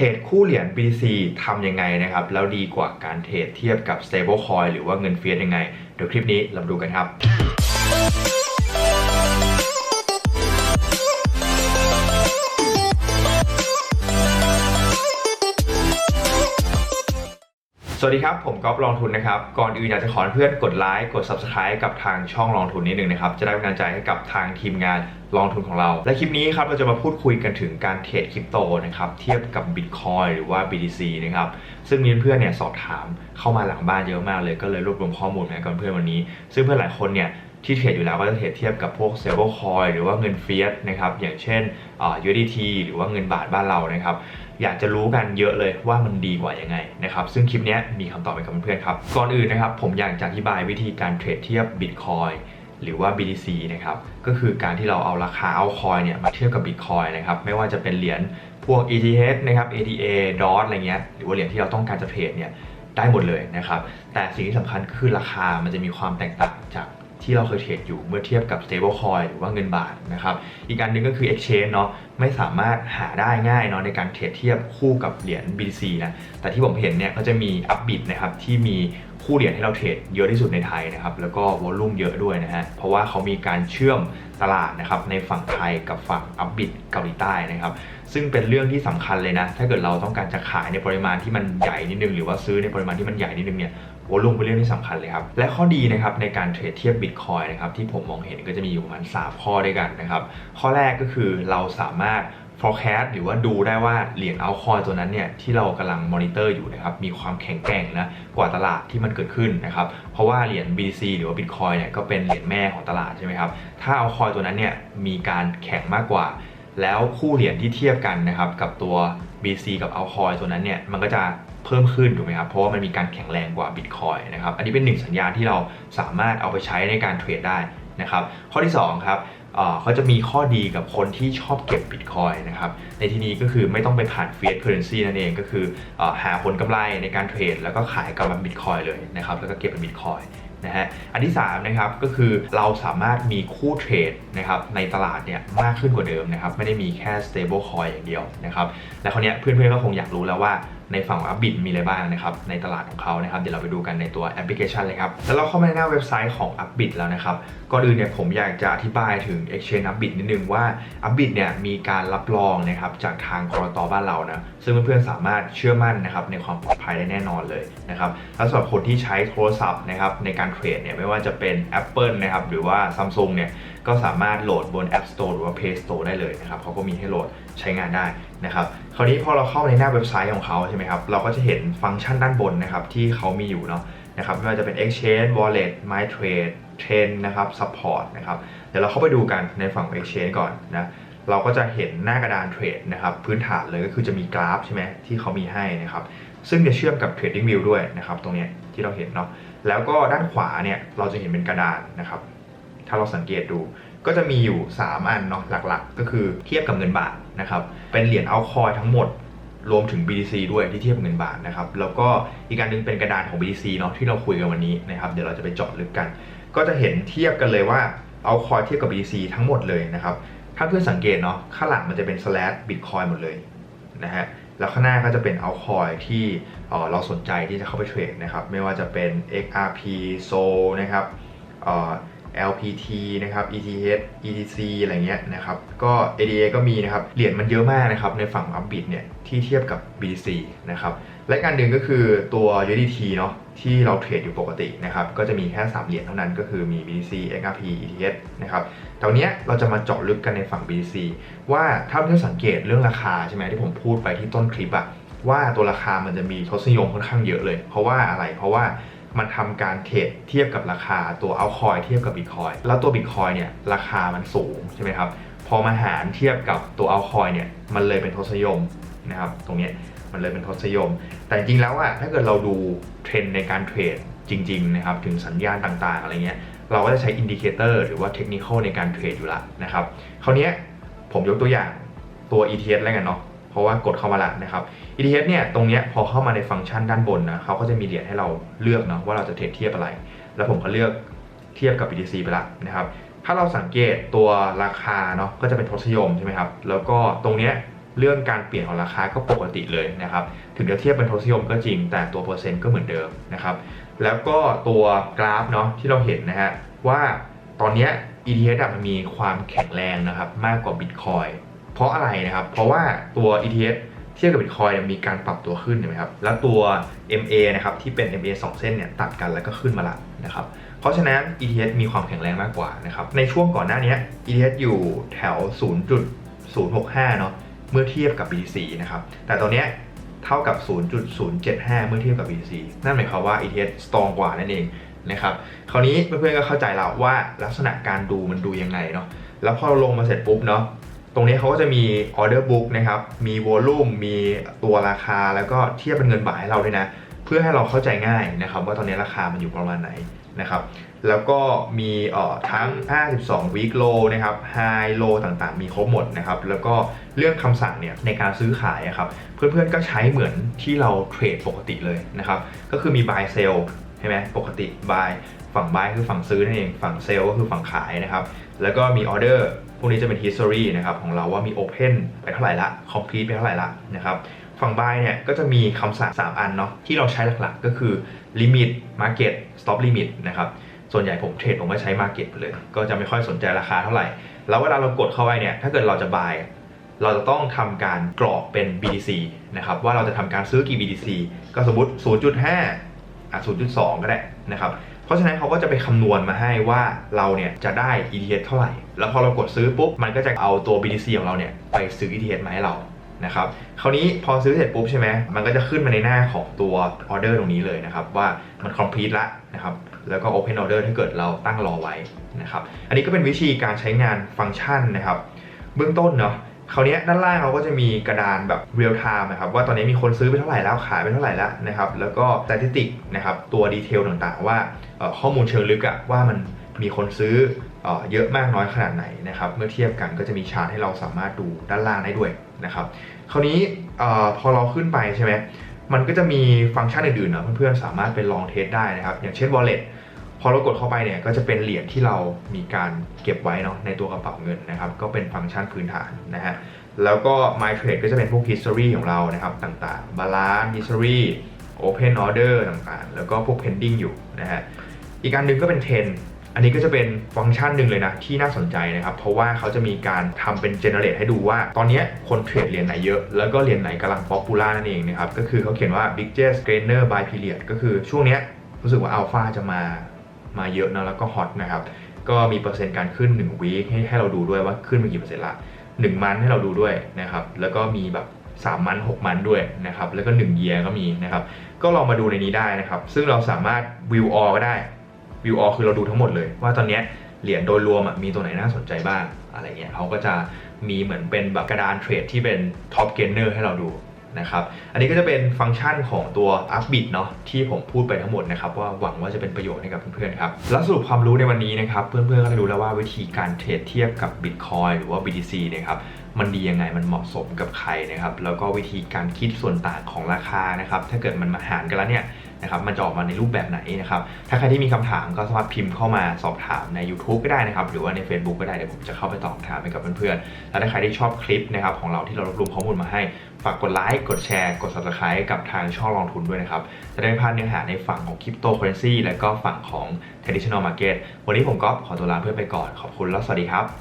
เทรดคู่เหรียญ BTC ทำยังไงนะครับ แล้วดีกว่าการเทรดเทียบกับ stablecoin หรือว่าเงินเฟียสยังไง เดี๋ยวคลิปนี้เรามาดูกันครับ สวัสดีครับ ผมก๊อฟลองทุนนะครับ ก่อนอื่นอยากจะขอเพื่อนกดไลค์กด Subscribe กับทางช่องลองทุนนิดนึงนะครับ จะได้เป็นกำลังใจให้กับทางทีมงานลองทุนของเรา และคลิปนี้ครับเราจะมาพูดคุยกันถึงการเทรดคริปโตนะครับเทียบกับ Bitcoin หรือว่า BTC นะครับซึ่งมีเพื่อนเนี่ยสอบถามเข้ามาหลังบ้านเยอะมากเลยก็เลยรวบรวมข้อมูลมาให้กับเพื่อนวันนี้ ซึ่งเพื่อนหลายคนเนี่ยที่เทรดอยู่แล้วก็จะเทรดเทียบกับพวก stablecoin หรือว่าเงินเฟียสนะครับอย่างเช่นอ่า USDT หรือว่าเงินบาทบ้านเรานะครับ อยากจะรู้กันเยอะเลยว่ามันดีกว่ายังไงนะครับซึ่งคลิปนี้มีคำตอบให้กับเพื่อนๆครับก่อนอื่นนะครับผมอยากจะอธิบายวิธีการเทรดเทียบ Bitcoin หรือว่า BTC นะครับก็คือการที่เราเอาราคาเอาคอยเนี่ยมาเทียบกับ Bitcoin นะครับไม่ว่าจะเป็นเหรียญพวก ETH นะครับ ADA DOT อะไรเงี้ยหรือว่าเหรียญที่เราต้องการจะเทรดเนี่ยได้หมดเลยนะครับแต่สิ่งที่สำคัญคือราคามันจะมีความแตกต่างจาก ที่เราเคยเทรดอยู่เมื่อเทียบกับ stablecoin หรือว่าเงินบาทนะครับอีกอันหนึงก็คือ exchange เนาะไม่สามารถหาได้ง่ายเนาะในการเทรดเทียบคู่กับเหรียญ BTC นะแต่ที่ผมเห็นเนี่ยก็จะมี Upbit นะครับที่มีคู่เหรียญให้เราเทรดเยอะที่สุดในไทยนะครับแล้วก็วอลลุ่มเยอะด้วยนะฮะเพราะว่าเขามีการเชื่อมตลาดนะครับในฝั่งไทยกับฝั่ง Upbit เกาหลีใต้นะครับซึ่งเป็นเรื่องที่สำคัญเลยนะ ถ้าเกิดเราต้องการจะขายในปริมาณที่มันใหญ่นิดนึง หรือว่าซื้อในปริมาณที่มันใหญ่นิดนึงเนี่ย วอลุ่มเป็นเรื่องที่สำคัญเลยครับ และข้อดีนะครับในการเทรดเทียบบิตคอยนะครับที่ผมมองเห็นก็จะมีอยู่ประมาณ 3 ข้อด้วยกันนะครับ ข้อแรกก็คือเราสามารถ forecast หรือว่าดูได้ว่าเหรียญเอาคอยตัวนั้นเนี่ยที่เรากำลังมอนิเตอร์อยู่นะครับมีความแข็งแกร่งนะกว่าตลาดที่มันเกิดขึ้นนะครับเพราะว่าเหรียญ BTC หรือว่า Bitcoin เนี่ยก็เป็นเหรียญแม่ของตลาดใช่ไหมครับถ้าเอาคอยตัวนั้นเนี่ยมีการแข็งมากกว่า แล้วคู่เหรียญที่เทียบกันนะครับกับตัว BC กับเอาคอยตัวนั้นเนี่ยมันก็จะ เพิ่มขึ้นถูกไหมครับเพราะว่ามันมีการแข็งแรงกว่า Bitcoin นะครับอันนี้เป็นหนึ่งสัญญาณที่เราสามารถเอาไปใช้ในการเทรดได้นะครับข้อที่สองครับเขาจะมีข้อดีกับคนที่ชอบเก็บ Bitcoin นะครับ ในที่นี้ก็คือไม่ต้องไปผ่าน Fiat Currency นั่นเองก็คืออหาผลกำไรในการเทรดแล้วก็ขายกับมัน Bitcoin เลยนะครับ แล้วก็เก็บเป็น Bitcoin นะฮะ อันที่3นะครับก็คือเราสามารถมีคู่เทรดนะครับในตลาดเนี่ยมากขึ้นกว่าเดิมนะครับ ไม่ได้มีแค่ stable coin อย่างเดียวนะครับ และคราวนี้เพื่อนๆก็คงอยากรู้แล้วว่า ในฝั่งอง Upbit มีอะไรบ้างนะครับในตลาดของเขานะครับเดี๋ยวเราไปดูกันในตัวแอปพลิเคชันเลยครับแล้วเราเข้ามาในหน้าเว็บไซต์ของ Upbit แล้วนะครับก่อนอื่นเนี่ยผมอยากจะอธิบายถึง Exchange Upbit นิดนึงว่า Upbit เนี่ยมีการรับรองนะครับจากทางกรตบ้านเรานะซึ่งเพื่อนๆสามารถเชื่อมั่นนะครับในความปลอดภัยได้แน่นอนเลยนะครับแล้วสำหรับคนที่ใช้โทรศัพท์นะครับในการเทรดเนี่ยไม่ว่าจะเป็น Apple นะครับหรือว่า Samsung เนี่ยก็สามารถโหลดบน App Store หรือว่า Play Store ได้เลยนะครับเขาก็มีให้โหลดใช้งานได้นะครับ คราวนี้พอเราเข้าในหน้าเว็บไซต์ของเขาใช่ไหมครับ เราก็จะเห็นฟังก์ชันด้านบนนะครับที่เขามีอยู่เนาะนะครับไม่ว่าจะเป็น Exchange Wallet My Trade Trend นะครับ Support นะครับ เดี๋ยวเราเข้าไปดูกันในฝั่ง Exchange ก่อนนะเราก็จะเห็นหน้ากระดานเทรดนะครับพื้นฐานเลยก็คือจะมีกราฟใช่ไหมที่เขามีให้นะครับซึ่งจะเชื่อมกับ Trading View ด้วยนะครับตรงนี้ที่เราเห็นเนาะแล้วก็ด้านขวาเนี่ยเราจะเห็นเป็นกระดานนะครับถ้าเราสังเกตดู ก็จะมีอยู่ 3 อันเนาะหลักๆ ก็คือเทียบกับเงินบาทนะครับเป็นเหรียญเอาคอยทั้งหมดรวมถึง BTC ด้วยที่เทียบกับเงินบาทนะครับ แล้วก็อีกการหนึงเป็นกระดานของ BTC เนาะที่เราคุยกันวันนี้นะครับเดี๋ยวเราจะไปเจาะลึกกัน ก็จะเห็นเทียบกันเลยว่าเอาคอยเทียบกับ BTC ทั้งหมดเลยนะครับ ถ้าเพื่อนสังเกตเนาะข้างหลังมันจะเป็น slash bitcoin หมดเลยนะฮะแล้วข้างหน้าก็จะเป็นเอาคอยที่เราสนใจที่จะเข้าไปเทรดนะครับ ไม่ว่าจะเป็น XRP SOL นะครับ LPT นะครับ ETH ETC อะไรเงี้ยนะครับ ก็ ADA ก็มีนะครับ เหรียญมันเยอะมากนะครับ ในฝั่ง Upbit เนี่ย ที่เทียบกับ BTC นะครับ และการหนึ่งก็คือตัว USDT เนาะที่เราเทรดอยู่ปกตินะครับ ก็จะมีแค่ 3 เหรียญเท่านั้นก็คือมี BTC XRP ETH นะครับตอนนี้เราจะมาเจาะลึกกันในฝั่ง BTC ว่าถ้าเพื่อนสังเกตเรื่องราคาใช่ไหมที่ผมพูดไปที่ต้นคลิปอะว่าตัวราคามันจะมีทศนิยมค่อนข้างเยอะเลย เพราะว่าอะไรเพราะว่า มันทำการเทรดเทียบกับราคาตัวเอาคอยเทียบกับบิตคอยแล้วตัวบิตคอยเนี่ยราคามันสูงใช่ไหมครับพอมาหารเทียบกับตัวเอาคอยเนี่ยมันเลยเป็นทศนิยมนะครับตรงนี้มันเลยเป็นทศนิยม แต่จริงแล้วอะถ้าเกิดเราดูเทรนด์ในการเทรดจริงๆนะครับถึงสัญญาณต่างๆอะไรเงี้ยเราก็จะใช้อินดิเคเตอร์หรือว่าเทคนิคในการเทรดอยู่ละนะครับคราวนี้ผมยกตัวอย่างตัว ETH แล้วกันเนาะ เพราะว่ากดเข้ามาละนะครับ ETH เนี่ยตรงเนี้ยพอเข้ามาในฟังก์ชันด้านบนนะเขาก็จะมีเหรียญให้เราเลือกเนาะว่าเราจะเทรดเทียบอะไร แล้วผมก็เลือกเทียบกับ BTC ไปละนะครับถ้าเราสังเกตตัวราคาเนาะก็จะเป็นทศนิยมใช่ไหมครับแล้วก็ตรงเนี้ยเรื่องการเปลี่ยนของราคาก็ปกติเลยนะครับ ถึงจะเทียบเป็นทศนิยมก็จริง แต่ตัวเปอร์เซ็นต์ก็เหมือนเดิมนะครับ แล้วก็ตัวกราฟเนาะที่เราเห็นนะฮะว่าตอนนี้ ETH อะมันมีความแข็งแรงนะครับมากกว่า Bitcoin เพราะอะไรนะครับ เพราะว่าตัว ETH เทียบกับ Bitcoin มีการปรับตัวขึ้นเห็นไหมครับ แล้วตัว MA นะครับที่เป็น MA 2 เส้นเนี่ยตัดกันแล้วก็ขึ้นมาละนะครับ เพราะฉะนั้น ETH มีความแข็งแรงมากกว่านะครับ ในช่วงก่อนหน้านี้ ETH อยู่แถว 0.065 เนาะเมื่อเทียบกับ BTC นะครับ แต่ตอนนี้เท่ากับ 0.075 เมื่อเทียบกับ BTC นั่นหมายความว่า ETH strong กว่านั่นเองนะครับ คราวนี้เพื่อนๆก็เข้าใจแล้วว่าลักษณะการดูมันดูยังไงเนาะ แล้วพอลงมาเสร็จปุ๊บเนาะ ตรงนี้เขาก็จะมี order book นะครับ มี volume มีตัวราคา แล้วก็เทียบเป็นเงินบาทให้เราด้วยนะ เพื่อให้เราเข้าใจง่ายนะครับ ว่าตอนนี้ราคามันอยู่ประมาณไหนนะครับ แล้วก็มีเอ่อทั้ง 52 week low นะครับ high low ต่างๆ มีครบหมดนะครับ แล้วก็เรื่องคำสั่งเนี่ยในการซื้อขายครับ เพื่อนๆ ก็ใช้เหมือนที่เราเทรดปกติเลยนะครับ ก็คือมี buy sell ใช่ไหมปกติ buy ฝั่ง buy คือฝั่งซื้อนั่นเอง ฝั่ง sell ก็คือฝั่งขายนะครับ แล้วก็มี order พวกนี้จะเป็น history นะครับของเราว่ามี open ไปเท่าไหร่ละ complete ไปเท่าไหร่ละนะครับฝั่ง buy เนี่ยก็จะมีคำสั่ง 3 อันเนาะที่เราใช้หลักๆ ก็คือ limit market stop limit นะครับส่วนใหญ่ผมเทรดผมก็ใช้ market เลย ก็จะไม่ค่อยสนใจราคาเท่าไหร่ แล้วเวลาเรากดเข้าไปเนี่ยถ้าเกิดเราจะ buy เราจะต้องทำการกรอกเป็น BTC นะครับว่าเราจะทำการซื้อกี่ BTC ก็สมมติ 0.5อะ0.2 ก็ได้นะครับ เพราะฉะนั้นเขาก็จะไปคำนวณมาให้ว่าเราเนี่ยจะได้ ETH เท่าไหร่ แล้วพอเรากดซื้อปุ๊บ มันก็จะเอาตัว BTC ของเราเนี่ยไปซื้อ ETH มาให้เรานะครับ คราวนี้พอซื้อเสร็จปุ๊บใช่ไหม มันก็จะขึ้นมาในหน้าของตัวออเดอร์ตรงนี้เลยนะครับ ว่ามัน complete ละนะครับ แล้วก็ open order ถ้าเกิดเราตั้งรอไว้นะครับ อันนี้ก็เป็นวิธีการใช้งานฟังก์ชันนะครับ เบื้องต้นเนาะ คราวนี้ด้านล่างเราก็จะมีกระดานแบบ real time นะครับว่าตอนนี้มีคนซื้อไปเท่าไหร่แล้วขายไปเท่าไหร่แล้วนะครับแล้วก็ statistic นะครับตัวดีเทลต่างๆ ว่าเอ่อข้อมูลเชิงลึกอะว่ามันมีคนซื้อเอเยอะมากน้อยขนาดไหนนะครับเมื่อเทียบกันก็จะมีชาร์ตให้เราสามารถดูด้านล่างได้ด้วยนะครับคราวนี้พอเราขึ้นไปใช่ไหมมันก็จะมีฟังก์ชันอื่นๆเนาะเพื่อนๆสามารถไปลองเทสได้นะครับอย่างเช่น wallet พอเรากดเข้าไปเนี่ยก็จะเป็นเหรียญที่เรามีการเก็บไว้เนาะในตัวกระเป๋าเงินนะครับ ก็เป็นฟังก์ชันพื้นฐานนะฮะแล้วก็ my trade ก็จะเป็นพวก history ของเรานะครับต่างๆ balance history open order ต่างๆ แล้วก็พวก pending อยู่นะฮะอีกอันนึงก็เป็น10อันนี้ก็จะเป็นฟังก์ชันหนึ่งเลยนะ ที่น่าสนใจนะครับ เพราะว่าเขาจะมีการทำเป็น generate ให้ดูว่า ตอนนี้คนเทรดเหรียญไหนเยอะ แล้วก็เหรียญไหนกำลัง popular นั่นเองนะครับ ก็คือเขาเขียนว่า biggest gainer by period ก็คือช่วงเนี้ยรู้สึกว่า alpha จะมา มาเยอะนะแล้วก็ hot นะครับ ก็มีเปอร์เซ็นต์การขึ้น1 week ให้ให้เราดูด้วยว่าขึ้นไปกี่เปอร์เซ็นต์ละ1มันให้เราดูด้วยนะครับ แล้วก็มีแบบ3มัน 6 มันด้วยนะครับ แล้วก็1 year ก็มีนะครับ ก็ลองมาดูในนี้ได้นะครับ ซึ่งเราสามารถ view all ก็ได้ view all คือเราดูทั้งหมดเลย ว่าตอนนี้เหรียญโดยรวมมีตัวไหนน่าสนใจบ้างอะไรเงี้ยเขาก็จะมีเหมือนเป็นแบบกระดานเทรดที่เป็น top gainer ให้เราดู นะครับ อันนี้ก็จะเป็นฟังก์ชันของตัว Upbit เนาะที่ผมพูดไปทั้งหมดนะครับว่าหวังว่าจะเป็นประโยชน์ให้กับเพื่อนๆครับ แล้วสรุปความรู้ในวันนี้นะครับ เพื่อนๆก็ได้รู้แล้วว่าวิธีการเทรดเทียบกับ Bitcoin หรือว่า BTC นะครับ มันดียังไงมันเหมาะสมกับใครนะครับ แล้วก็วิธีการคิดส่วนต่างของราคานะครับ ถ้าเกิดมันมาหารกันแล้วเนี่ยนะครับมันจะออกมาในรูปแบบไหนนะครับ ถ้าใครที่มีคำถามก็สามารถพิมพ์เข้ามาสอบถามใน YouTube ก็ได้นะครับ หรือว่าใน Facebook ก็ได้ เดี๋ยวผมจะเข้าไปตอบถามให้กับเพื่อนๆ แล้วถ้าใครที่ชอบคลิปนะครับของเราที่เรารวบรวมข้อมูลมาให้ ฝากกดไลค์ กดแชร์ กด Subscribe กับทางช่องลองทุนด้วยนะครับ จะได้ไม่พลาดเนื้อหาในฝั่งของ Cryptocurrency และก็ฝั่งของ Traditional Market วันนี้ผมก็ขอตัวลาเพื่อนไปก่อน ขอบคุณแล้วสวัสดีครับ